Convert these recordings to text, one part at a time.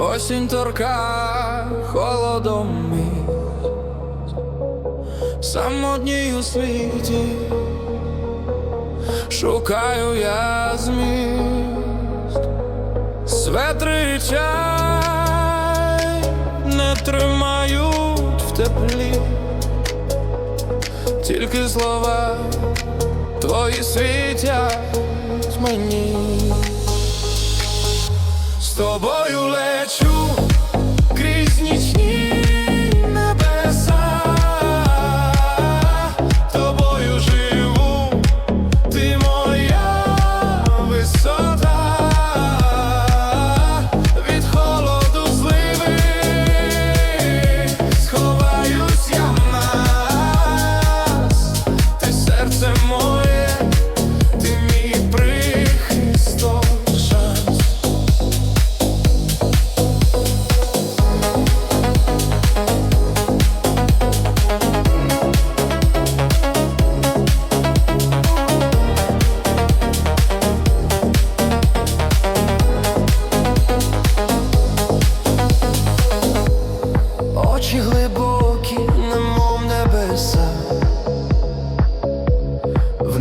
Осінь торка холодом міст Самотній у світі. Шукаю я зміст. Светри чай не тримають в теплі, тільки слова твої світять мені з тобою лечу крізь нічні небеса, тобою живу, ти моя висота, від холоду зливи, сховаюсь я нас, ти серцем.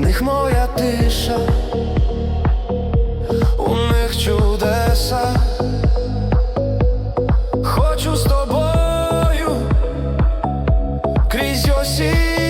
них моя тиша, у них чудеса, хочу з тобою крізь осінь.